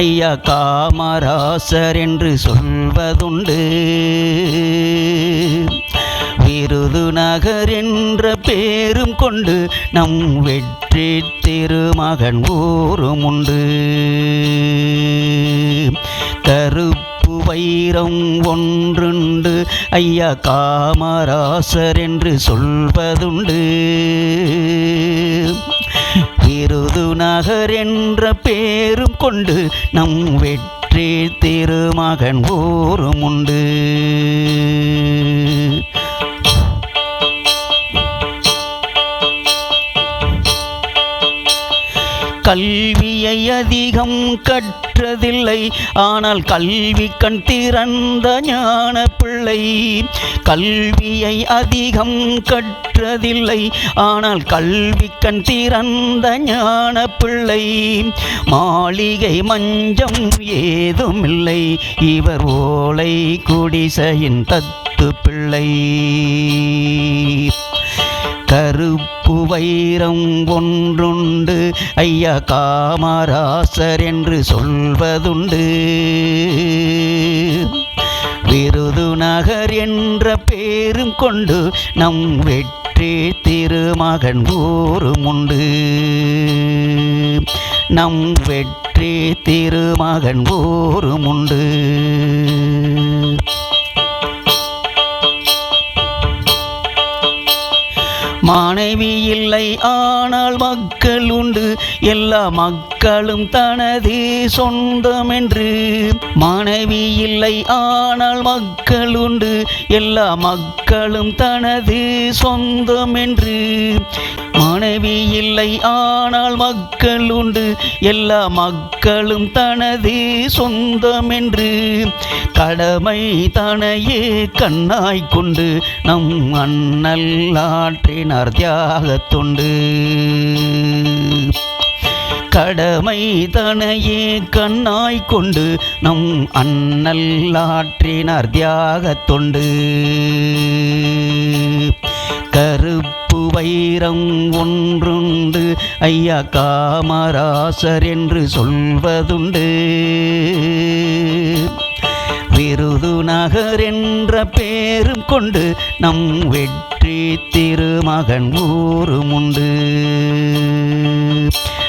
ஐயா காமராசர் என்று சொல்வதுண்டு. விருதுநகர் என்ற பேரும் கொண்டு நம் வெற்றி திருமகன் ஊரும் உண்டு. கருப்பு வைரம் ஒன்றுண்டு ஐயா காமராசர் என்று சொல்வதுண்டு. விருதுநகர் என்ற பேரும் கொண்டு நம் வெற்றி திருமகன் ஊரும் உண்டு. கல்வியை அதிகம் கற்றதில்லை ஆனால் கல்வி கண் திறந்த ஞான பிள்ளை. கல்வியை அதிகம் கற்றதில்லை. ஆனால் கல்வி கண் திறந்த ஞான பிள்ளை. மாளிகை மஞ்சம் ஏதுமில்லை. இவர் ஓலை குடிசையின் தத்து பிள்ளை. கருப்பு வைரம் ஒன்றுண்டு. ஐயா காமராசர் என்று சொல்வதுண்டு. விருது நகர் என்ற பேரும் கொண்டு நம் வெற்றி திருமகன் ஊரும் உண்டு. நம் வெற்றி திருமகன் ஊரும் உண்டு. மனைவி இல்லை ஆனால் மக்கள் உண்டு. எல்லா மக்களும் தனது சொந்தம் என்று. மனைவி இல்லை ஆனால் மக்கள் உண்டு. எல்லா மக்களும் தனது சொந்தம் என்று. மனைவி இல்லை ஆனால் மக்கள் உண்டு. எல்லா மக்களும் தனது சொந்தம் என்று. கடமை தனையே கண்ணாய் கொண்டு நம் அண்ணல் ஆற்றினார் தியாகத்துண்டு கடமை தனையே கண்ணாய் கொண்டு நம் அண்ணல் ஆற்றினார் தியாகத்தொண்டு கருப்பு வைரம் ஒன்றுண்டு ஐயா காமராசர் என்று சொல்வதுண்டு. விருதுநகர் என்ற பேரும் கொண்டு நம் வெற்றி திருமகன் ஊரும் உண்டு.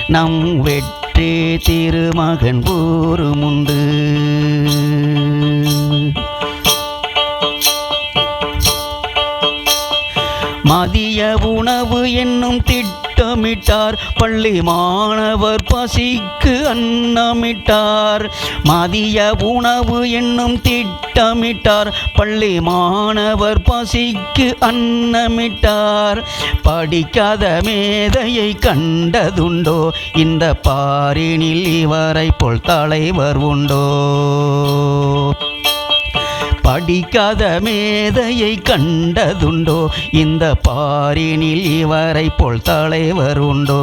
நம் வெற்றி திருமகன் ஊரும் உண்டு. மதிய உணவு என்னும் திட்டமிட்டார் பள்ளி மாணவர் பசிக்கு அன்னமிட்டார். மதிய உணவு என்னும் திட்டமிட்டார். பள்ளி மாணவர் பசிக்கு அன்னமிட்டார். படிக்காத மேதையை கண்டதுண்டோ? இந்த பாரினில் இவரை போல் தலைவர் உண்டோ? படிக்காத மேதையை கண்டதுண்டோ? இந்த பாரினில் இவரை போல் தலைவர் உண்டோ?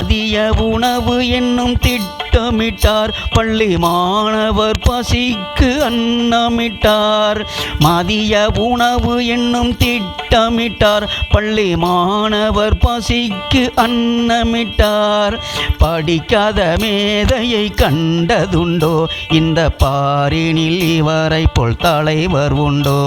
மதிய உணவு என்னும் திட்டமிட்டார். பள்ளி மாணவர் பசிக்கு அன்னமிட்டார். மதிய உணவு என்னும் திட்டமிட்டார். பள்ளி மாணவர் பசிக்கு அன்னமிட்டார். படிக்காத மேதையை கண்டதுண்டோ? இந்த பாரினில் இவரை போல் தலைவர் உண்டோ?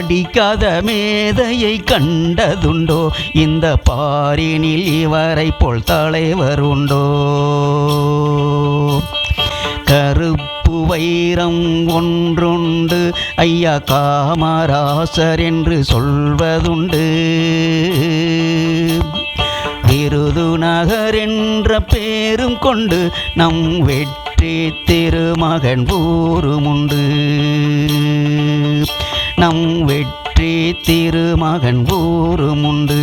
படிக்காத மேதையை கண்டதுண்டோ? இந்த பாரினில் இவரை போல் தலைவர் உண்டோ? கருப்பு வைரம் ஒன்றுண்டு ஐயா காமராசர் என்று சொல்வதுண்டு. விருது நகர் என்ற பேரும் கொண்டு நம் வெற்றி திருமகன் ஊருமுண்டு. நம் வெற்றி திருமகன் ஊரும் உண்டு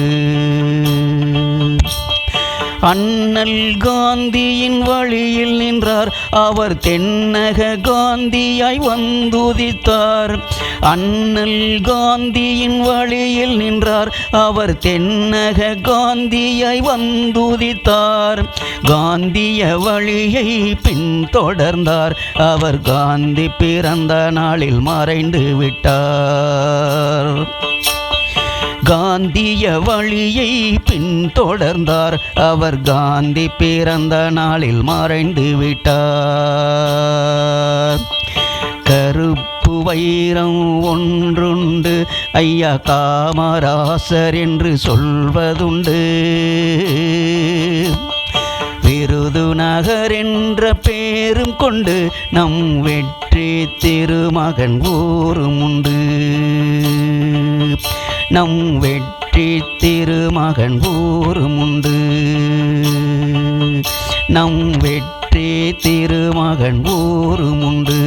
அண்ணல் காந்தியின் வழியில் நின்றார். அவர் தென்னக காந்தியாய் வந்துதித்தார். அண்ணல் காந்தியின் வழியில் நின்றார். அவர் தென்னக காந்தியாய் வந்துதித்தார். காந்திய வழியை பின்தொடர்ந்தார். அவர் காந்தி பிறந்த நாளில் மறைந்து விட்டார். காந்திய வழியை பின்தொடர்ந்தார். அவர் காந்தி பிறந்த நாளில் மறைந்து விட்டார். கருப்பு வைரம் ஒன்றுண்டு ஐயா காமராசர் என்று சொல்வதுண்டு. விருதுநகர் என்ற பேரும் கொண்டு நம் வெற்றி திருமகன் ஊரும் உண்டு நம் வெற்றி திருமகன் ஊரும் உண்டு நம் வெற்றி திருமகன் ஊரும் உண்டு